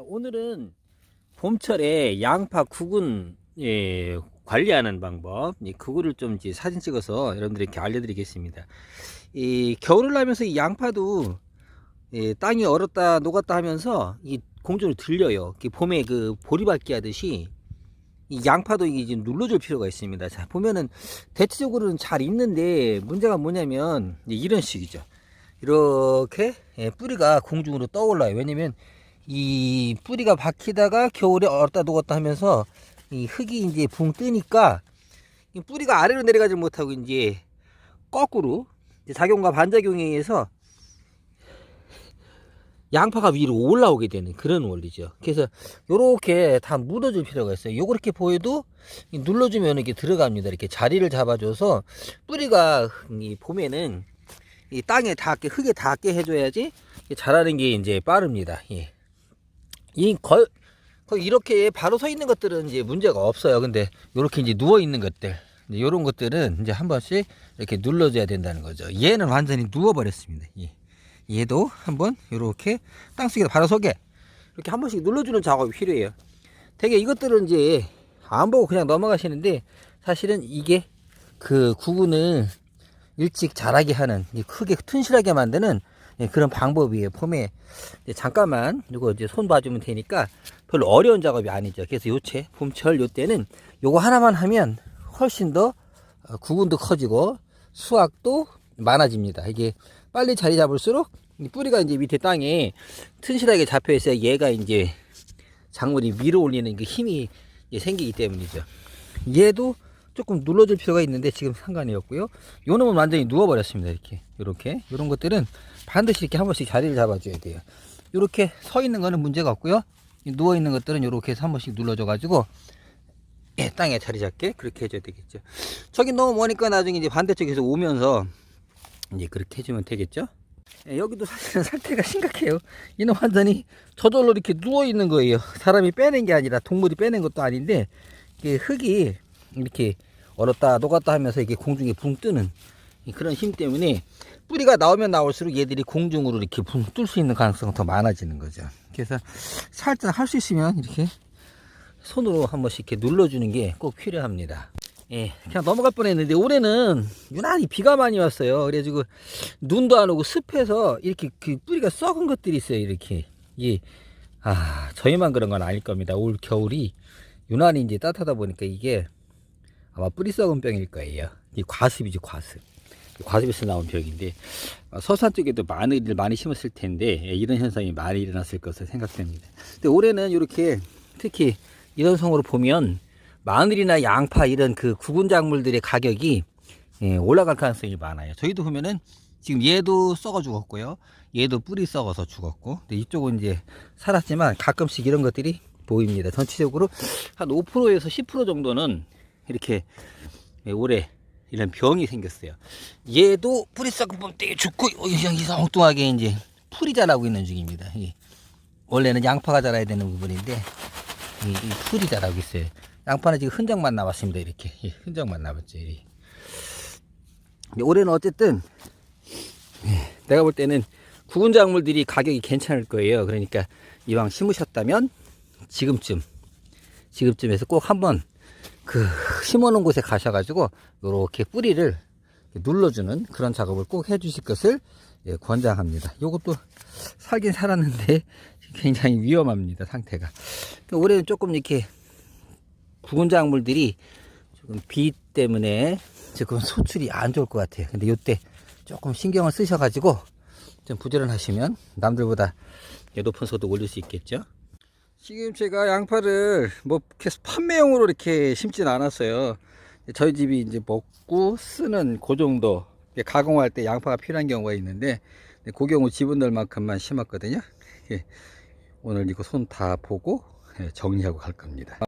오늘은 봄철에 양파 구근 예, 관리하는 방법, 예, 그거를 좀 이제 사진 찍어서 여러분들에게 알려드리겠습니다. 이 겨울을 하면서 이 양파도 예, 땅이 얼었다 녹았다 하면서 이 공중을 들려요. 봄에 그 보리밟기 하듯이 이 양파도 이게 지금 눌러줄 필요가 있습니다. 자 보면은 대체적으로는 잘 있는데 문제가 뭐냐면 이런 식이죠. 이렇게 예, 뿌리가 공중으로 떠올라요. 왜냐면 이 뿌리가 박히다가 겨울에 얼었다 녹았다 하면서 이 흙이 이제 붕 뜨니까 이 뿌리가 아래로 내려가지 못하고 이제 거꾸로 이제 작용과 반작용에 의해서 양파가 위로 올라오게 되는 그런 원리죠. 그래서 요렇게 다 묻어줄 필요가 있어요. 요렇게 보여도 이 눌러주면 이게 들어갑니다. 이렇게 자리를 잡아줘서 뿌리가 이 봄에는 이 땅에 닿게 흙에 닿게 해줘야지 자라는 게 이제 빠릅니다. 예. 이 거, 이렇게 바로 서 있는 것들은 이제 문제가 없어요. 근데 이렇게 이제 누워 있는 것들, 이런 것들은 이제 한 번씩 이렇게 눌러줘야 된다는 거죠. 얘는 완전히 누워 버렸습니다. 예. 얘도 한번 이렇게 땅속에 바로 서게 이렇게 한 번씩 눌러주는 작업이 필요해요. 되게 이것들은 이제 안 보고 그냥 넘어가시는데 사실은 이게 그 구근을 일찍 자라게 하는 이 크게 튼실하게 만드는 예, 그런 방법이에요. 이제 잠깐만 이거 이제 손 봐주면 되니까 별로 어려운 작업이 아니죠. 그래서 요체 봄철 요때는 요거 하나만 하면 훨씬 더 어, 구근도 커지고 수확도 많아집니다. 이게 빨리 자리 잡을수록 이 뿌리가 이제 밑에 땅에 튼실하게 잡혀 있어야 얘가 이제 작물이 위로 올리는 그 힘이 생기기 때문이죠. 얘도 조금 눌러줄 필요가 있는데 지금 상관이 없고요. 요 놈은 완전히 누워버렸습니다. 이렇게 이렇게 이런 것들은 반드시 이렇게 한 번씩 자리를 잡아줘야 돼요. 이렇게 서 있는 거는 문제가 없고요. 이 누워 있는 것들은 이렇게 해서 한 번씩 눌러줘 가지고 예, 땅에 자리 잡게 그렇게 해줘야 되겠죠. 저기 너무 머니까 나중에 이제 반대쪽에서 오면서 이제 그렇게 해주면 되겠죠. 예, 여기도 사실은 상태가 심각해요. 이는 완전히 저절로 이렇게 누워 있는 거예요. 사람이 빼낸 게 아니라 동물이 빼낸 것도 아닌데 흙이 이렇게 얼었다 녹았다 하면서 이게 공중에 붕 뜨는 그런 힘 때문에 뿌리가 나오면 나올수록 얘들이 공중으로 이렇게 붕 뜰 수 있는 가능성이 더 많아지는 거죠. 그래서 살짝 할 수 있으면 이렇게 손으로 한 번씩 이렇게 눌러주는 게 꼭 필요합니다. 예, 그냥 넘어갈 뻔 했는데 올해는 유난히 비가 많이 왔어요. 그래가지고 눈도 안 오고 습해서 이렇게 그 뿌리가 썩은 것들이 있어요. 이렇게 예, 아 저희만 그런 건 아닐 겁니다. 올 겨울이 유난히 이제 따뜻하다 보니까 이게 아마 뿌리 썩은 병일 거예요. 이 과습이죠, 과습. 과습에서 나온 병인데 어, 서산 쪽에도 마늘을 많이 심었을 텐데 예, 이런 현상이 많이 일어났을 것으로 생각됩니다. 근데 올해는 이렇게 특히 이런 성으로 보면 마늘이나 양파 이런 그 구근 작물들의 가격이 예, 올라갈 가능성이 많아요. 저희도 보면은 지금 얘도 썩어 죽었고요. 얘도 뿌리 썩어서 죽었고. 근데 이쪽은 이제 살았지만 가끔씩 이런 것들이 보입니다. 전체적으로 한 5%에서 10% 정도는 이렇게 예, 올해 이런 병이 생겼어요. 얘도 뿌리 썩은 봄 되게 죽고 이상 엉뚱하게 이제 풀이 자라고 있는 중입니다. 예. 원래는 양파가 자라야 되는 부분인데 이, 이 풀이 자라고 있어요. 양파는 지금 흔적만 남았습니다. 이렇게 예, 흔적만 남았죠. 이. 올해는 어쨌든 예, 내가 볼 때는 구근 작물들이 가격이 괜찮을 거예요. 그러니까 이왕 심으셨다면 지금쯤 지금쯤에서 꼭 한번 그 심어놓은 곳에 가셔가지고 이렇게 뿌리를 눌러주는 그런 작업을 꼭 해주실 것을 예, 권장합니다. 이것도 살긴 살았는데 굉장히 위험합니다 상태가. 올해는 조금 이렇게 구근 작물들이 조금 비 때문에 지금 소출이 안 좋을 것 같아요. 근데 이때 조금 신경을 쓰셔가지고 좀 부지런하시면 남들보다 높은 소득 올릴 수 있겠죠. 지금 제가 양파를 뭐 계속 판매용으로 이렇게 심진 않았어요. 저희 집이 이제 먹고 쓰는 그 정도 가공할 때 양파가 필요한 경우가 있는데 그 경우 지분 될 만큼만 심었거든요. 예, 오늘 이거 손 다 보고 예, 정리하고 갈 겁니다.